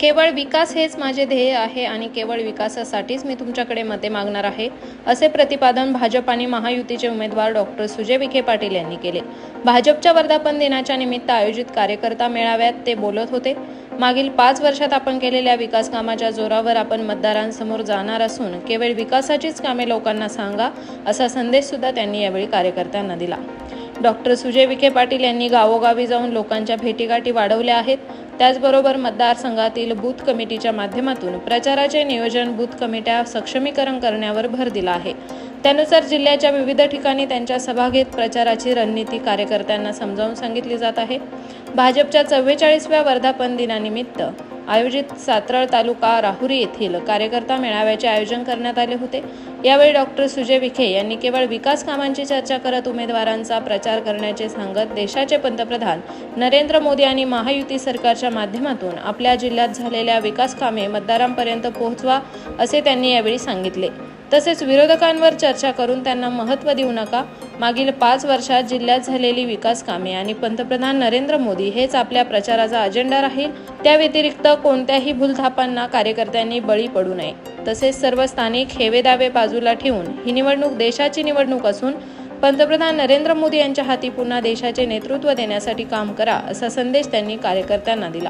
केवळ विकास हेच माझे ध्येय आहे आणि केवळ विकासासाठीच मी तुमच्याकडे मते मागणार आहे असे प्रतिपादन भाजप आणि महायुतीचे उमेदवार डॉक्टर सुजय विखे पाटील यांनी केले. भाजपच्या वर्धापन दिनाच्या निमित्त आयोजित कार्यकर्ता मेळाव्यात ते बोलत होते मागील पाच वर्षात आपण केलेल्या विकास कामाच्या जोरावर आपण मतदारांसमोर जाणार असून केवळ विकासाचीच कामे लोकांना सांगा असा संदेश सुद्धा त्यांनी यावेळी कार्यकर्त्यांना दिला. डॉक्टर सुजय विखे पाटील यांनी गावोगावी जाऊन लोकांच्या भेटीगाठी वाढवल्या आहेत. त्याचबरोबर मतदारसंघातील बूथ कमिटीच्या माध्यमातून प्रचाराचे नियोजन बूथ कमिट्या सक्षमीकरण करण्यावर भर दिला आहे. त्यानुसार जिल्ह्याच्या विविध ठिकाणी त्यांच्या सभा घेत प्रचाराची रणनीती कार्यकर्त्यांना समजावून सांगितली जात आहे. भाजपच्या चव्वेचाळीसव्या वर्धापन दिनानिमित्त आयोजित सातराळ तालुका राहुरी येथील कार्यकर्ता मेळाव्याचे आयोजन करण्यात आले होते. यावेळी डॉक्टर सुजय विखे यांनी केवळ विकास कामांची चर्चा करत उमेदवारांचा प्रचार करण्याचे सांगत देशाचे पंतप्रधान नरेंद्र मोदी आणि महायुती सरकारच्या माध्यमातून आपल्या जिल्ह्यात झालेल्या विकास कामे मतदारांपर्यंत पोहोचवा असे त्यांनी यावेळी सांगितले. तसेच विरोधकांवर चर्चा करून त्यांना महत्त्व देऊ नका. मागील पाच वर्षात जिल्ह्यात झालेली विकास कामे आणि पंतप्रधान नरेंद्र मोदी हेच आपल्या प्रचाराचा अजेंडा राहील त्या व्यतिरिक्त कोणत्याही भूलथापांना कार्यकर्त्यांनी बळी पडू नये. तसेच सर्व स्थानिक हेवेदावे बाजूला ठेवून ही निवडणूक देशाची निवडणूक असून पंतप्रधान नरेंद्र मोदी यांच्या हाती पुन्हा देशाचे नेतृत्व देण्यासाठी काम करा असा संदेश त्यांनी कार्यकर्त्यांना दिला.